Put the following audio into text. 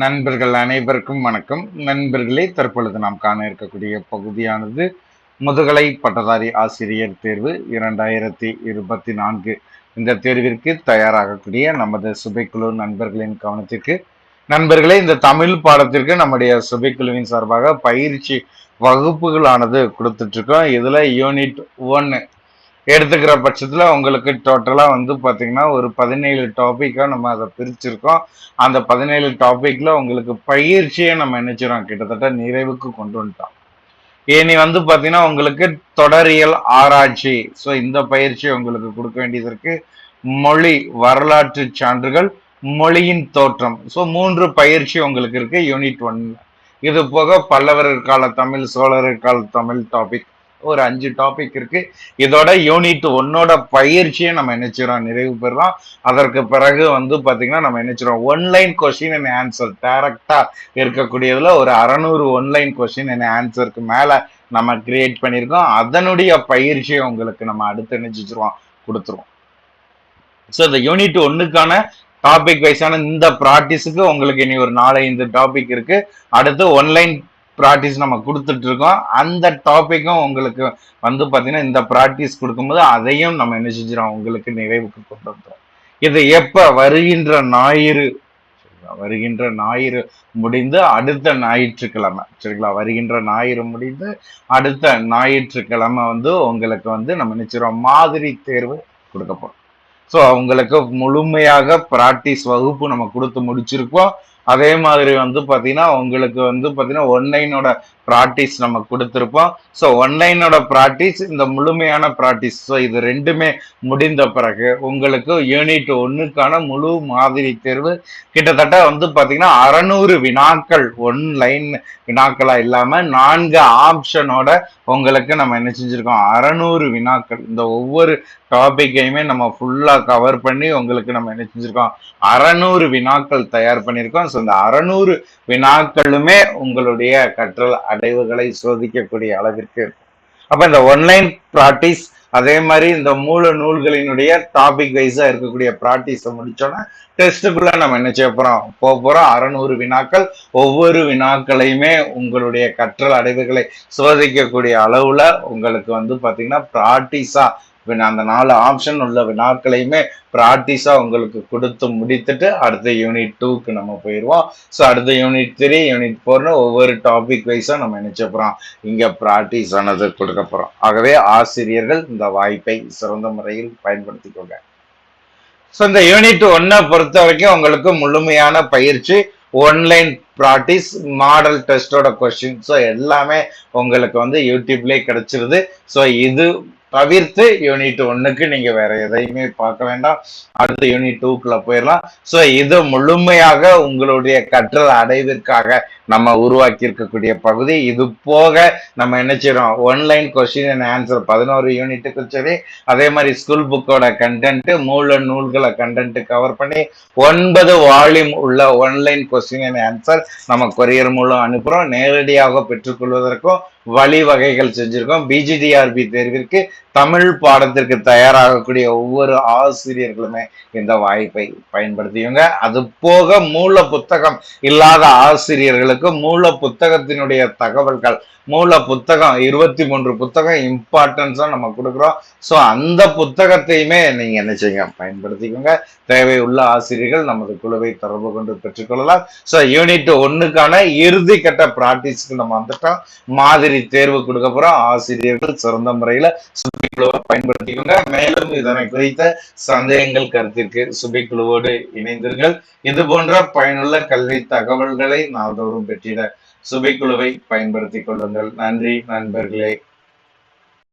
நண்பர்கள் அனைவருக்கும் வணக்கம். நண்பர்களே தற்பொழுது நாம் காண இருக்கக்கூடிய பகுதியானது முதுகலை பட்டதாரி ஆசிரியர் தேர்வு இரண்டாயிரத்தி இருபத்தி நான்கு. இந்த தேர்விற்கு தயாராகக்கூடிய நமது சுபைக்குழு நண்பர்களின் கவனத்திற்கு நண்பர்களே இந்த தமிழ் பாடத்திற்கு நம்முடைய சுபைக்குழுவின் சார்பாக பயிற்சி வகுப்புகளானது கொடுத்துட்ருக்கோம் இதில் யூனிட் ஒன்னு எடுத்துக்கிற பட்சத்தில் உங்களுக்கு டோட்டலாக வந்து பார்த்திங்கன்னா ஒரு பதினேழு டாப்பிக்காக நம்ம அதை பிரிச்சிருக்கோம். அந்த பதினேழு டாப்பிக்கில் உங்களுக்கு பயிற்சியை நம்ம நினைச்சிரோம் கிட்டத்தட்ட நிறைவுக்கு கொண்டு வந்துட்டோம். இனி வந்து பார்த்தீங்கன்னா உங்களுக்கு தொடரியல் ஆராய்ச்சி. ஸோ இந்த பயிற்சி உங்களுக்கு கொடுக்க வேண்டியது இருக்கு. மொழி வரலாற்று சான்றுகள் மொழியின் தோற்றம். ஸோ மூன்று பயிற்சி உங்களுக்கு இருக்கு. யூனிட் ஒன் இது போக பல்லவர் கால தமிழ் சோழர் கால தமிழ் டாபிக் ஒரு அஞ்சு டாபிக் இருக்கு. இதோட யூனிட் ஒன்னோட பயிற்சியை நம்ம நினைச்சிரோம் நிறைவு பெறலாம். அதற்கு பிறகு வந்து பாத்தீங்கன்னா நம்ம நினைச்சிரோம் ஒன்லைன் கொஸ்டின் அண்ட் ஆன்சர் டைரக்டா இருக்கக்கூடியதுல ஒரு அறநூறு ஒன்லைன் கொஸ்டின் அண்ட் ஆன்சருக்கு மேல நம்ம கிரியேட் பண்ணியிருக்கோம். அதனுடைய பயிற்சியை உங்களுக்கு நம்ம அடுத்து நினைச்சிருவோம் கொடுத்துருவோம். ஸோ இந்த யூனிட் ஒன்றுக்கான டாபிக் வைஸான இந்த ப்ராக்டிஸுக்கு உங்களுக்கு இனி ஒரு நாலஞ்சு டாபிக் இருக்கு. அடுத்து ஒன்லைன் ப்ராக்டிஸ் நம்ம கொடுத்துட்டு இருக்கோம் அந்த டாப்பிக்கும் உங்களுக்கு வந்து பார்த்தீங்கன்னா இந்த ப்ராக்டிஸ் கொடுக்கும்போது அதையும் நம்ம என்ன செஞ்சிடும் உங்களுக்கு நிறைவுக்கு கொண்டு வந்துடும் இது எப்போ? வருகின்ற ஞாயிறு. சரிங்களா? வருகின்ற ஞாயிறு முடிந்து அடுத்த ஞாயிற்றுக்கிழமை. சரிங்களா? வருகின்ற ஞாயிறு முடிந்து அடுத்த ஞாயிற்றுக்கிழமை வந்து உங்களுக்கு வந்து நம்ம நினைச்சிரோம் மாதிரி தேர்வு கொடுக்க போகிறோம் ஸோ அவங்களுக்கு முழுமையாக ப்ராக்டிஸ் வகுப்பு நம்ம கொடுத்து முடிச்சிருக்கோம். அதே மாதிரி வந்து பார்த்தீங்கன்னா உங்களுக்கு வந்து பார்த்தீங்கன்னா ஒன்லைனோட ப்ராக்டிஸ் நம்ம கொடுத்துருப்போம். ஸோ ஒன்லைனோட ப்ராக்டிஸ் இந்த முழுமையான ப்ராக்டிஸ் ஸோ இது ரெண்டுமே முடிந்த பிறகு உங்களுக்கு யூனிட் ஒன்றுக்கான முழு மாதிரி தேர்வு. கிட்டத்தட்ட வந்து பார்த்தீங்கன்னா அறநூறு வினாக்கள் ஒன்லைன் வினாக்களாக இல்லாமல் நான்கு ஆப்ஷனோட உங்களுக்கு நம்ம என்ன செஞ்சுருக்கோம்? அறநூறு வினாக்கள். இந்த ஒவ்வொரு டாபிக்கையுமே நம்ம ஃபுல்லாக கவர் பண்ணி உங்களுக்கு நம்ம என்ன செஞ்சுருக்கோம்? அறநூறு வினாக்கள் தயார் பண்ணியிருக்கோம் ஸோ இந்த அறநூறு வினாக்களுமே உங்களுடைய கற்றல் அடைவுகளை சோதிக்கக்கூடிய அளவிற்கு இருக்கும். அப்ப இந்த ஒன்லைன் ப்ராக்டிஸ் அதே மாதிரி இந்த மூல நூல்களினுடைய டாபிக் வைஸாக இருக்கக்கூடிய ப்ராக்டிஸை முடிச்சோன்னா டெஸ்ட்டுக்குள்ள நம்ம என்ன செய்ய போகிறோம் போக போகிறோம் அறநூறு வினாக்கள் ஒவ்வொரு வினாக்களையுமே உங்களுடைய கற்றல் அடைவுகளை சோதிக்கக்கூடிய அளவில் உங்களுக்கு வந்து பார்த்திங்கன்னா ப்ராக்டிஸாக அந்த நாலு ஆப்ஷன் உள்ள வினாக்களையுமே ப்ராக்டிஸாக உங்களுக்கு கொடுத்து முடித்துட்டு அடுத்த யூனிட் டூக்கு நம்ம போயிடுவோம் ஸோ அடுத்த யூனிட் த்ரீ யூனிட் ஃபோர்னு ஒவ்வொரு டாபிக் வைஸாக நம்ம நினச்ச போகிறோம் இங்கே ப்ராக்டிஸ் ஆனது கொடுக்க போகிறோம் ஆகவே ஆசிரியர்கள் இந்த வாய்ப்பை சிறந்த முறையில் பயன்படுத்திக்கோங்க. ஸோ இந்த யூனிட் ஒன்னை பொறுத்த வரைக்கும் உங்களுக்கு முழுமையான பயிற்சி ஒன்லைன் ப்ராக்டிஸ் மாடல் டெஸ்டோட கொஸ்டின் ஸோ எல்லாமே உங்களுக்கு வந்து யூடியூப்லேயே கிடச்சிருது. ஸோ இது தவிர்த்து யூனிட் ஒன்னுக்கு நீங்க வேற எதையுமே பார்க்க வேண்டாம். அடுத்த யூனிட் டூக்குள்ள போயிடலாம். ஸோ இது முழுமையாக உங்களுடைய கற்றல் அடைவதற்காக நம்ம உருவாக்கி இருக்கக்கூடிய பகுதி. இது போக நம்ம என்ன செய்யறோம்? ஒன்லைன் கொஸ்டின் அண்ட் ஆன்சர் பதினோரு யூனிட்டுக்கு சரி அதே மாதிரி ஸ்கூல் புக்கோட கண்டென்ட் மூல நூல்களை கண்டென்ட் கவர் பண்ணி ஒன்பது வால்யூம் உள்ள ஒன்லைன் கொஸ்டின் அண்ட் ஆன்சர் நம்ம கொரியர் மூலம் அனுப்புறோம். நேரடியாக பெற்றுக்கொள்வதற்கும் வழிவகைகள் செஞ்சிருக்கோம். பிஜிடிஆர்பி தேர்விற்கு தமிழ் பாடத்திற்கு தயாராகக்கூடிய ஒவ்வொரு ஆசிரியர்களுமே இந்த வாய்ப்பை பயன்படுத்தியுங்க அது போக மூல புத்தகம் இல்லாத ஆசிரியர்களுக்கு மூல புத்தகத்தினுடைய தகவல்கள் மூல புத்தகம் இருபத்தி மூன்று புத்தகம் இம்பார்ட்டன்ஸா நம்ம கொடுக்குறோம். ஸோ அந்த புத்தகத்தையுமே நீங்க என்ன செய்யுங்க? பயன்படுத்திக்கோங்க. தேவை உள்ள ஆசிரியர்கள் நமது குழுவை தொடர்பு கொண்டு பெற்றுக்கொள்ளலாம். ஸோ யூனிட் ஒன்னுக்கான இறுதி கட்ட ப்ராக்டிஸ்க்கு நம்ம வந்துட்டோம். மாதிரி தேர்வு கொடுக்க போறோம். ஆசிரியர்கள் சிறந்த முறையில சுபிக்குழுவை பயன்படுத்திக்கோங்க. மேலும் இதனை குறித்த சந்தேகங்கள் கருத்திற்கு சுபிக்குழுவோடு இணைந்திருங்கள். இது போன்ற பயனுள்ள கல்வி தகவல்களை நாள்தோறும் பெற்றிட சுபிக்குழுவை பயன்படுத்திக் கொள்ளுங்கள். நன்றி நண்பர்களே.